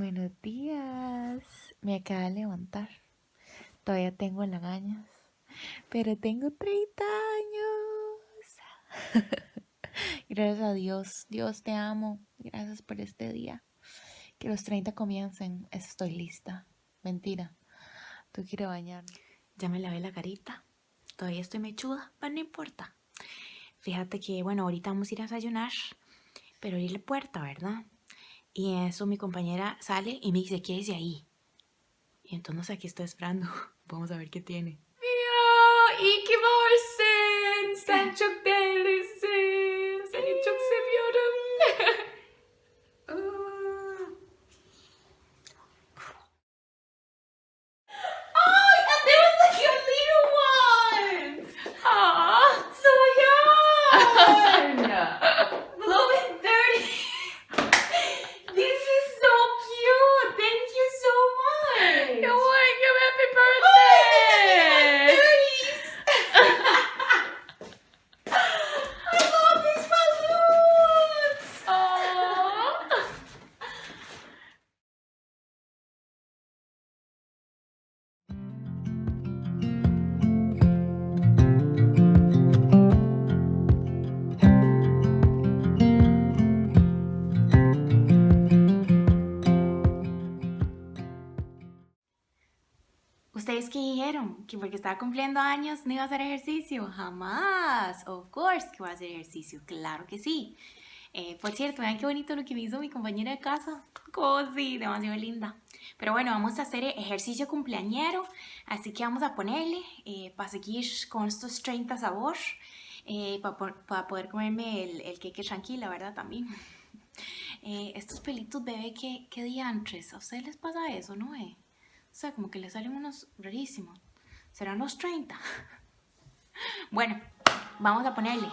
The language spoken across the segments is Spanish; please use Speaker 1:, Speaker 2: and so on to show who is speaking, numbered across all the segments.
Speaker 1: Buenos días. Me acabo de levantar. Todavía tengo lagañas. Pero tengo 30 años. Gracias a Dios. Dios te amo. Gracias por este día. Que los 30 comiencen. Estoy lista. Mentira. Tú quieres bañarme.
Speaker 2: Ya me lavé la carita. Todavía estoy mechuda, pero no importa. Fíjate que, bueno, ahorita vamos a ir a desayunar, pero abrí la puerta, ¿verdad? Y eso mi compañera sale y me dice, ¿qué dice ahí? Y entonces aquí estoy esperando. Vamos a ver qué tiene.
Speaker 3: Ja, ikke varsin! Sen
Speaker 2: ¿Ustedes qué dijeron? ¿Que porque estaba cumpliendo años no iba a hacer ejercicio? Jamás. Of course que voy a hacer ejercicio. Claro que sí. Eh, por cierto, vean qué bonito lo que me hizo mi compañera de casa. Cozy, demasiado linda. Pero bueno, vamos a hacer ejercicio cumpleañero. Así que vamos a ponerle eh, para seguir con estos 30 sabor. eh, para, poder comerme el, el cake tranquila, ¿verdad? También. Eh, estos pelitos bebé, ¿qué, qué diantres? ¿A ustedes les pasa eso, no? Eh? O sea, como que le salen unos rarísimos. ¿Serán los 30? Bueno, vamos a ponerle.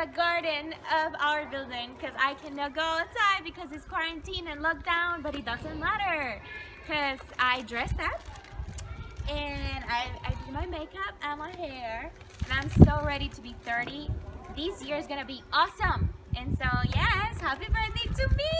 Speaker 2: The garden of our building because I cannot go outside because it's quarantine and lockdown, but it doesn't matter because I dressed up and I, I did my makeup and my hair and I'm so ready to be 30. This year is gonna be awesome! And so, yes, happy birthday to me!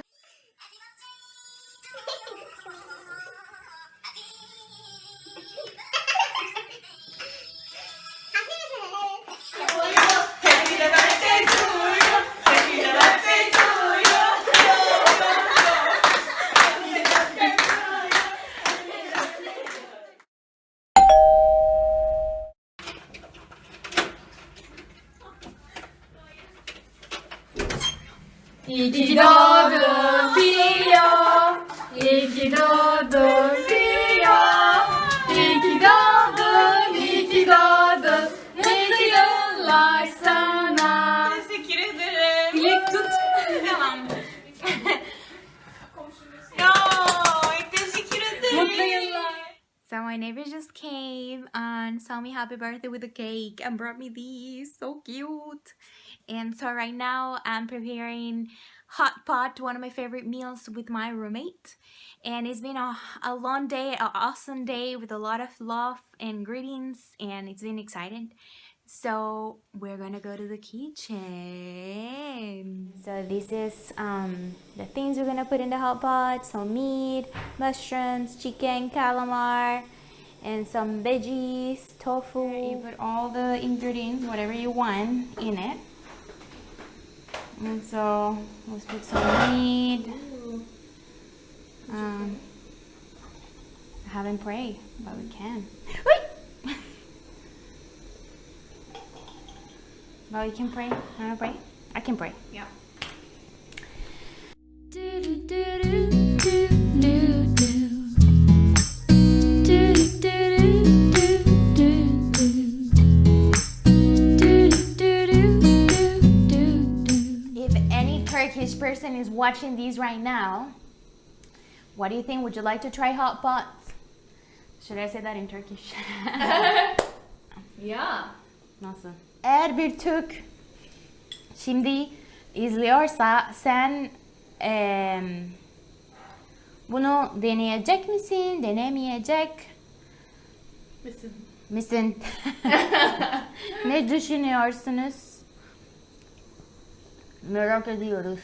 Speaker 3: İyi ki doğdun Pio. İyi ki doğdun Pio. İyi ki doğdun, iyi ki doğdun. Nice yıllar sana.
Speaker 2: Teşekkür ederim.
Speaker 3: Dilek tut.
Speaker 2: Tamam. ya, teşekkür ederim.
Speaker 3: Mutlu yıllar.
Speaker 2: So my neighbor just came and saw me happy birthday with a cake and brought me these. So cute. And so right now I'm preparing hot pot, one of my favorite meals with my roommate. And it's been a, a long day, an awesome day with a lot of love and greetings and it's been exciting. So we're gonna go to the kitchen. So this is um, the things we're gonna put in the hot pot. So meat, mushrooms, chicken, calamari, and some veggies, tofu. You put all the ingredients, whatever you want, in it. And so let's put some meat. Um, have him pray, but we can. but we can pray. Wanna pray? I can pray.
Speaker 3: Yeah.
Speaker 2: If watching these right now, what do you think? Would you like to try hot pots? Should I say that in Turkish?
Speaker 3: Yeah.
Speaker 2: Nasıl? Eğer bir Türk şimdi izliyorsa sen eee, bunu deneyecek misin, denemeyecek
Speaker 3: Listen.
Speaker 2: misin? ne düşünüyorsunuz? Merak ediyoruz.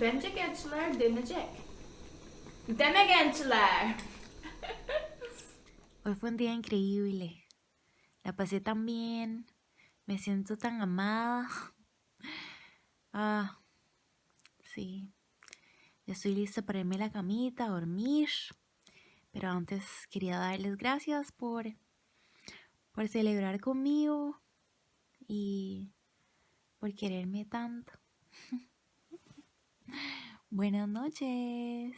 Speaker 3: Bence gençler deneyecek. Deme gençler.
Speaker 1: Hoy fue un día increíble. La pasé tan bien. Me siento tan amada. Ah, sí. Estoy lista para irme a la camita, a dormir. Pero antes quería darles gracias por, por celebrar conmigo y por quererme tanto. Buenas noches.